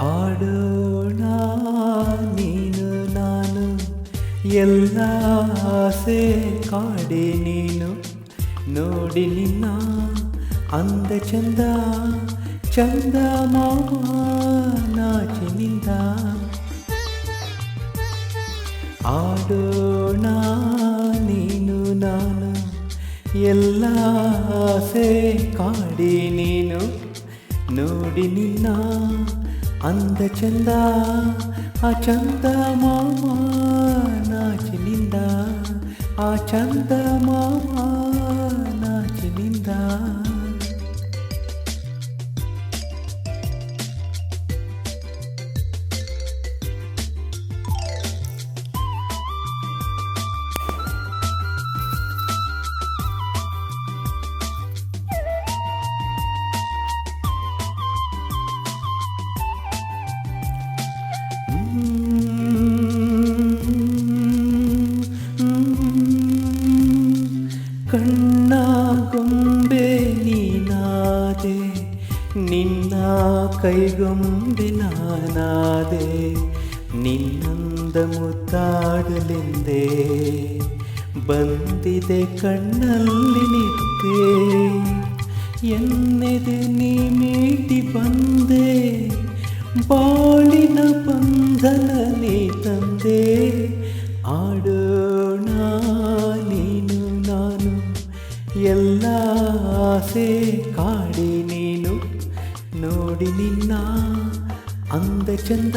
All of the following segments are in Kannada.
ಆಡೋಣ ನೀನು ನಾನು ಎಲ್ಲ ಆಸೆ ಕಾಡೆ ನೀನು. ನೋಡಿ ನಿನ್ನ ಅಂದ ಚಂದ ಚಂದ ನಾಚಿನಿಂದ ಆಡೋಣ ನೀನು ನಾನು ಎಲ್ಲ ಆಸೆ ಕಾಡಿ ನೀನು. ನೋಡಿ ನಿನ್ನ అంద చంద ఆ చంద మామ నా చెలిందా ఆ చంద మామా. ಕಣ್ಣ ಗೊಂಬೆ ನೀನಾದೆ ನಿನ್ನ ಕೈಗೊಂಬೆ ನಾನಾದೆ ನಿನ್ನಂದ ಮುತ್ತಾಡಲೆಂದೇ ಬಂದಿದೆ ಕಣ್ಣಲ್ಲಿ ನಿದ್ದೆ ಎನ್ನೆದೆ ನೀ ಮೀಟಿ ಬಂದೆ ಬಾಳಿನ ಆಸೆ ಕಾಡಿ ನೀನು ನೋಡಿ ನಿನ್ನ ಅಂದ ಚಂದ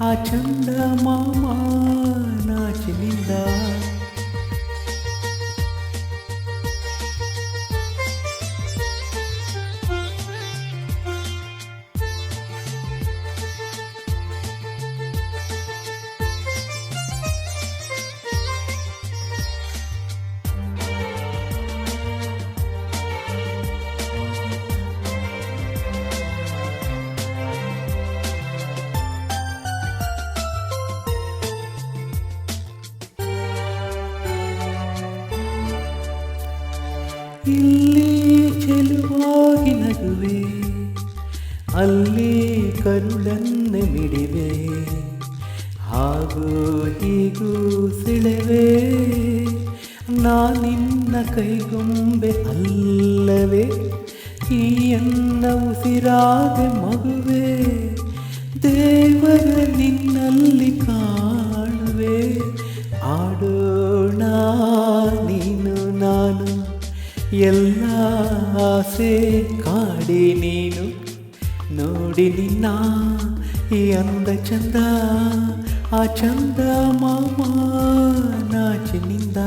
ಆ ಚಂದ ಮಾಮ. ಇಲ್ಲಿ ಚೆಲುವಾಗಿ ನಗುವೆ ಅಲ್ಲಿ ಕರುಳನ್ನು ಮಿಡಿವೆ, ಹಾಗೂ ಹೀಗೂ ಸೆಳೆವೆ. ನಾನಿನ್ನ ಕೈಗೊಂಬೆ ಅಲ್ಲವೇ, ಈ ಎನ್ನ ಉಸಿರಾದ ಮಗುವೆ. ಎಲ್ಲ ಆಸೆ ಕಾಡಿ ನೀನು ನೋಡಿ ನಿನ್ನ ಈ ಅಂದ ಚಂದ ಆ ಚಂದ ಮಾಮ ನಾಚಿನಿಂದ